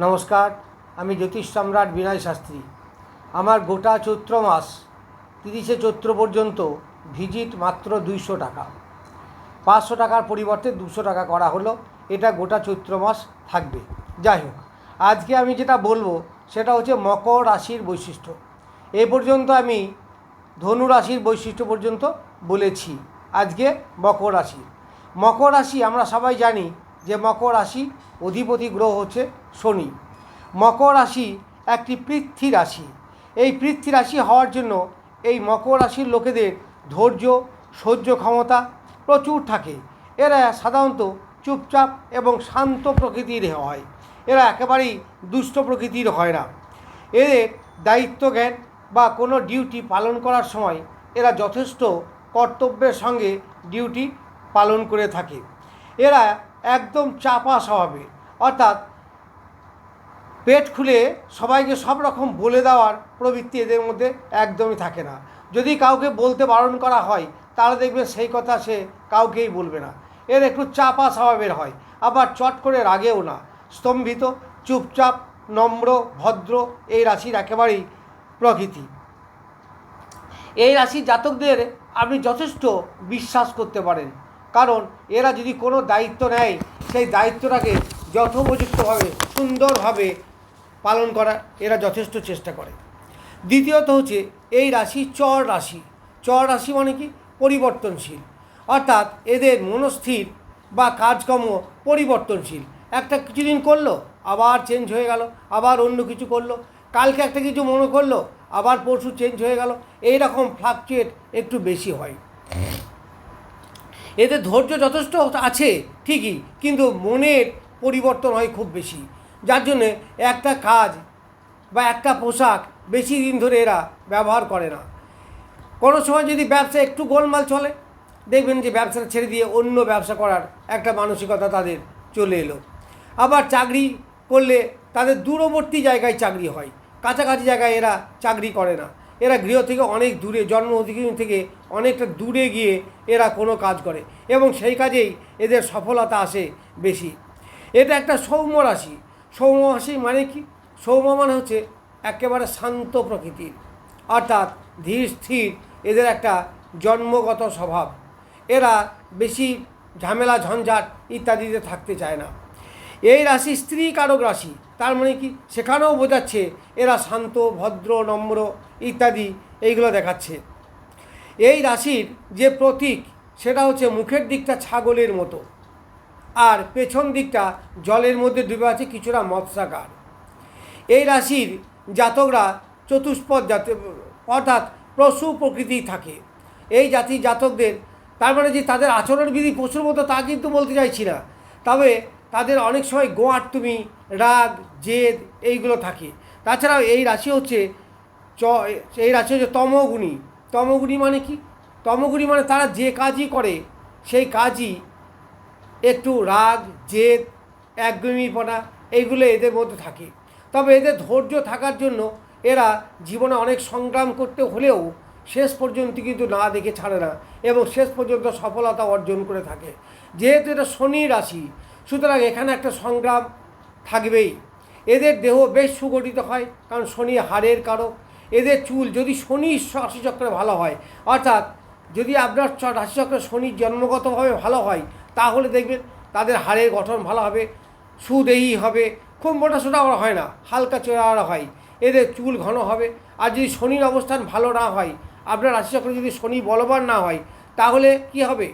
নমস্কার, আমি জ্যোতিষ সম্রাট বিনয় শাস্ত্রী। আমার গোটা চৈত্র মাস, তিরিশে চৈত্র পর্যন্ত ভিজিট মাত্র দুইশো টাকা। পাঁচশো টাকার পরিবর্তে দুশো টাকা করা হলো, এটা গোটা চৈত্র মাস থাকবে। যাই হোক, আজকে আমি যেটা বলব, সেটা হচ্ছে মকর রাশির বৈশিষ্ট্য। এ পর্যন্ত আমি ধনু রাশির বৈশিষ্ট্য পর্যন্ত বলেছি, আজকে মকর রাশি। মকর রাশি আমরা সবাই জানি যে মকর রাশি অধিপতি গ্রহ হচ্ছে শনি। মকর রাশি একটি পৃথ্বী রাশি। এই পৃথ্বী রাশি হওয়ার জন্য এই মকর রাশির লোকেদের ধৈর্য, সহ্য ক্ষমতা প্রচুর থাকে। এরা সাধারণত চুপচাপ এবং শান্ত প্রকৃতির হয়। এরা একেবারেই দুষ্ট প্রকৃতির হয় না। এদের দায়িত্ব জ্ঞান বা কোনো ডিউটি পালন করার সময় এরা যথেষ্ট কর্তব্যের সঙ্গে ডিউটি পালন করে থাকে। এরা একদম চাপা স্বভাবের। অর্থাৎ পেট খুলে সবাইকে সব রকম বলে দেওয়ার প্রবৃত্তি এদের মধ্যে একদমই থাকে না। যদি কাউকে বলতে বারণ করা হয়, তাহলে দেখবে সেই কথা সে কাউকেই বলবে না। এর একটু চাপা স্বভাবের হয়, আবার চট করে রাগেও না। স্তম্ভিত, চুপচাপ, নম্র, ভদ্র এই রাশির একেবারেই প্রকৃতি। এই রাশির জাতকদের আপনি যথেষ্ট বিশ্বাস করতে পারেন। কারণ এরা যদি কোনো দায়িত্ব নেয়, সেই দায়িত্বটাকে যথোপযুক্তভাবে, সুন্দরভাবে পালন করার এরা যথেষ্ট চেষ্টা করে। দ্বিতীয়ত হচ্ছে, এই রাশি চর রাশি। চর রাশি মানে কি? পরিবর্তনশীল। অর্থাৎ এদের মনস্থির বা কাজকর্ম পরিবর্তনশীল। একটা কিছুদিন করল, আবার চেঞ্জ হয়ে গেল, আবার অন্য কিছু করল। কালকে একটা কিছু মনে করল, আবার পরশু চেঞ্জ হয়ে গেল। এই রকম ফ্লাকচুয়েট একটু বেশি হয়। এদের ধৈর্য যথেষ্ট আছে, ঠিকই, কিন্তু মনের পরিবর্তন হয় খুব বেশি। যার জন্যে একটা কাজ বা একটা পোশাক বেশি দিন ধরে এরা ব্যবহার করে না। কোনো সময় যদি ব্যবসা একটু গোলমাল চলে, দেখবেন যে ব্যবসাটা ছেড়ে দিয়ে অন্য ব্যবসা করার একটা মানসিকতা তাদের চলে এলো। আবার চাকরি করলে তাদের দূরবর্তী জায়গায় চাকরি হয়, কাছাকাছি জায়গায় এরা চাকরি করে না। এরা গৃহ থেকে অনেক দূরে, জন্ম অধিকারী থেকে অনেকটা দূরে গিয়ে এরা কোনো কাজ করে এবং সেই কাজেই এদের সফলতা আসে বেশি। এটা একটা সৌম্য রাশি। সৌম্য রাশি মানে কি? সৌম্য মানে হচ্ছে একেবারে শান্ত প্রকৃতির। অর্থাৎ ধীর, স্থির, এদের একটা জন্মগত স্বভাব। এরা বেশি ঝামেলা, ঝঞ্ঝাট ইত্যাদিতে থাকতে চায় না। এই রাশি স্ত্রী কারক রাশি। তার মানে কি? সেখানেও বোঝাচ্ছে এরা শান্ত, ভদ্র, নম্র ইত্যাদি এইগুলো দেখাচ্ছে। এই রাশির যে প্রতীক, সেটা হচ্ছে মুখের দিকটা ছাগলের মতো। আর পেছন দিকটা জলের মধ্যে ডুবে আছে কিছুটা মৎস্যাকার এই রাশির জাতকরা চতুষ্পদ জাত, অর্থাৎ পশু প্রকৃতি থাকে। এই জাতির জাতকদের, তার মানে যে তাদের আচরণবিধি পশুর মতো তা কিন্তু বলতে চাইছি না। তবে তাদের অনেক সময় গোয়ার তুমি রাগ, জেদ এইগুলো থাকে। তাছাড়াও এই রাশি হচ্ছে চ এই রাশি হচ্ছে তমগুণী। তমগুণী মানে কি? তমগুণী মানে তারা যে কাজই করে, সেই কাজই একটু রাগ, জেদ একগুমিপনা এইগুলো এদের মধ্যে থাকে। তবে এদের ধৈর্য থাকার জন্য এরা জীবনে অনেক সংগ্রাম করতে হলেও শেষ পর্যন্ত কিন্তু না দেখে ছাড়ে না এবং শেষ পর্যন্ত সফলতা অর্জন করে থাকে। যেহেতু এটা শনি রাশি, সুতরাং এখানে একটা সংগ্রাম থাকবেই। এদের দেহ বেশ সুগঠিত হয়, কারণ শনি হাড়ের কারক এদের চুল যদি শনি রাশিচক্রে ভালো হয়, অর্থাৎ যদি আপনার রাশিচক্রে শনির জন্মগতভাবে ভালো হয়, তাহলে দেখবেন তাদের হাড়ের গঠন ভালো হবে, সুদেহী হবে, খুব মোটা সোটা হয় না, হালকা চোরা হয়, এদের চুল ঘন হবে। আর যদি শনির অবস্থান ভালো না হয়, আপনার রাশিচক্রে যদি শনি বলবান না হয়, তাহলে কি হবে?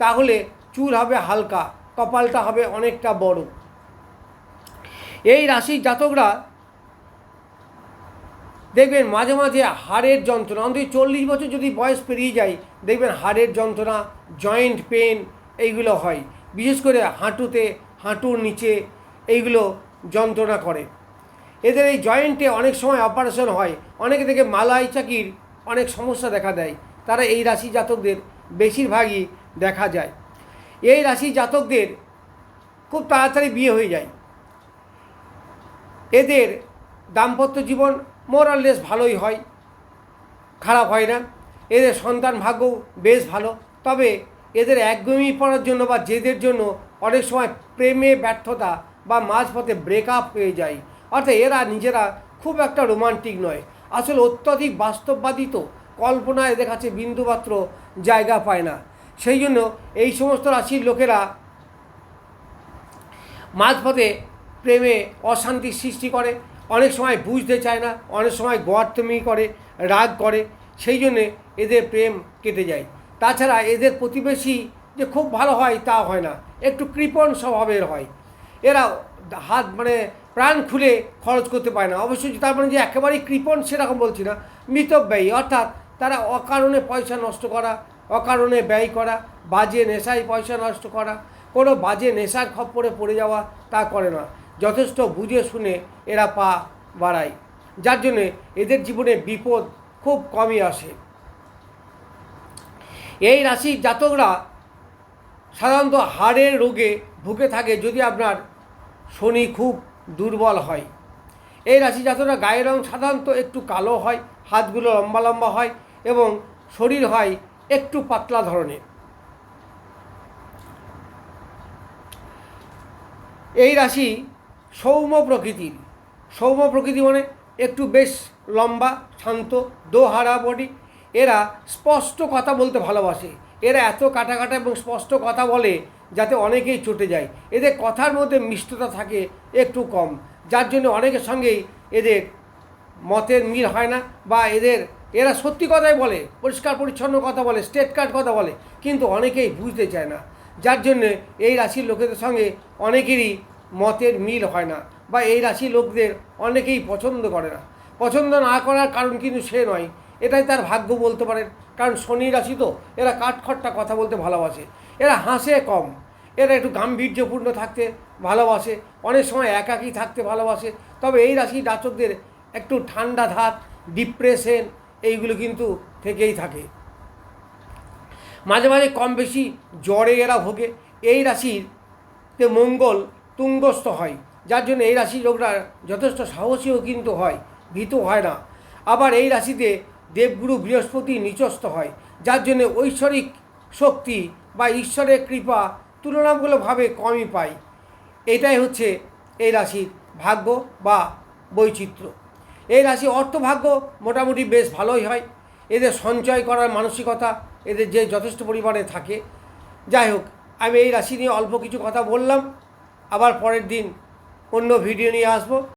তাহলে চুল হবে হালকা, কপালটা হবে অনেকটা বড়। এই রাশির জাতকরা দেখবেন মাঝে মাঝে হাড়ের যন্ত্রণা, অন্তত চল্লিশ বছর যদি বয়স পেরিয়ে যায়, দেখবেন হাড়ের যন্ত্রণা জয়েন্ট পেন এইগুলো হয়। বিশেষ করে হাঁটুতে, হাঁটুর নিচে এইগুলো যন্ত্রণা করে। এদের এই জয়েন্টে অনেক সময় অপারেশন হয়। অনেকে থেকে মালাই চাকির অনেক সমস্যা দেখা দেয়। তারা এই রাশি জাতকদের বেশিরভাগই দেখা যায়। এই রাশি জাতকদের খুব তাড়াতাড়ি বিয়ে হয়ে যায়। এদের দাম্পত্য জীবন মোরাললেস ভালোই হয়। খারাপ হয় না। এদের সন্তান ভাগ্য বেশ ভালো। তবে এদের একদমই পড়ার জন্য বা জেদের জন্য অনেক সময় প্রেমে ব্যর্থতা বা মাঝপথে ব্রেকআপ হয়ে যায়। অর্থাৎ এরা নিজেরা খুব একটা রোমান্টিক নয়। আসলে অত্যধিক বাস্তববাদী তো কল্পনায় এদের কাছে বিন্দুমাত্র জায়গা পায় না। সেই জন্য এই সমস্ত রাশির লোকেরা মাঝপথে প্রেমে অশান্তির সৃষ্টি করে। অনেক সময় বুঝতে চায় না, অনেক সময় গোয়ার্তমি করে, রাগ করে, সেই জন্যে এদের প্রেম কেটে যায়। তাছাড়া এদের প্রতিবেশী যে খুব ভালো হয় তা হয় না, একটু কৃপণ স্বভাবের হয়। এরা হাত মানে প্রাণ খুলে খরচ করতে পারে না। অবশ্যই তার মানে যে একেবারেই কৃপণ সেরকম বলছি না মিতব্যয়ী অর্থাৎ তারা অকারণে পয়সা নষ্ট করা, অকারণে ব্যয় করা, বাজে নেশায় পয়সা নষ্ট করা, কোনো বাজে নেশার খপ্পরে পড়ে যাওয়া তা করে না। যথেষ্ট বুঝে শুনে এরা পা বাড়ায়, যার জন্যে এদের জীবনে বিপদ খুব কমই আসে। এই রাশির জাতকরা সাধারণত হাড়ের রোগে ভুগে থাকে যদি আপনার শনি খুব দুর্বল হয়। এই রাশি জাতকরা গায়ের রং সাধারণত একটু কালো হয়, হাতগুলো লম্বা লম্বা হয় এবং শরীর হয় একটু পাতলা ধরনের। এই রাশি সৌম্য প্রকৃতির সৌম্য প্রকৃতি মানে একটু বেশ লম্বা, শান্ত, দোহারা বডি। এরা স্পষ্ট কথা বলতে ভালোবাসে। এরা এত কাটা কাটা এবং স্পষ্ট কথা বলে যাতে অনেকেই চটে যায়। এদের কথার মধ্যে মিষ্টতা থাকে একটু কম। যার জন্য অনেকের সঙ্গেই এদের মতের মিল হয় না বা এদের, এরা সত্যি কথাই বলে, পরিষ্কার পরিচ্ছন্ন কথা বলে স্টেট কার্ড কথা বলে, কিন্তু অনেকেই বুঝতে চায় না। যার জন্যে এই রাশির লোকেদের সঙ্গে অনেকেরই মতের মিল হয় না বা এই রাশি লোকদের অনেকেই পছন্দ করে না। পছন্দ না করার কারণ কিন্তু সে নয়। এটাই তার ভাগ্য বলতে পারেন। কারণ শনি রাশি তো, এরা কাঠখট্টা কথা বলতে ভালোবাসে। এরা হাসে কম। এরা একটু গাম্ভীর্যপূর্ণ থাকতে ভালোবাসে। অনেক সময় একাকী থাকতে ভালোবাসে। তবে এই রাশি জাতকদের একটু ঠান্ডা ধাত, ডিপ্রেশন এইগুলো কিন্তু থেকেই থাকে। মাঝে মাঝে কম বেশি জ্বরে এরা ভোগে। এই রাশির মঙ্গল তুঙ্গস্থ হয়। যার জন্য এই রাশির লোকরা যথেষ্ট সাহসীও কিন্তু হয়, ভীত হয় না। আবার এই রাশিতে দেবগুরু বৃহস্পতি নিচস্থ হয়, যার জন্য ঐশ্বরিক শক্তি বা ঈশ্বরের কৃপা তুলনামূলকভাবে কমই পায়। এটাই হচ্ছে এই রাশির ভাগ্য বা বৈচিত্র্য। এই রাশি অর্থভাগ্য মোটামুটি বেশ ভালোই হয়। এদের সঞ্চয় করার মানসিকতা এদের যে যথেষ্ট পরিমাণে থাকে। যাই হোক, আমি এই রাশি নিয়ে অল্প কিছু কথা বললাম। আবার পরের দিন অন্য ভিডিও নিয়ে আসব।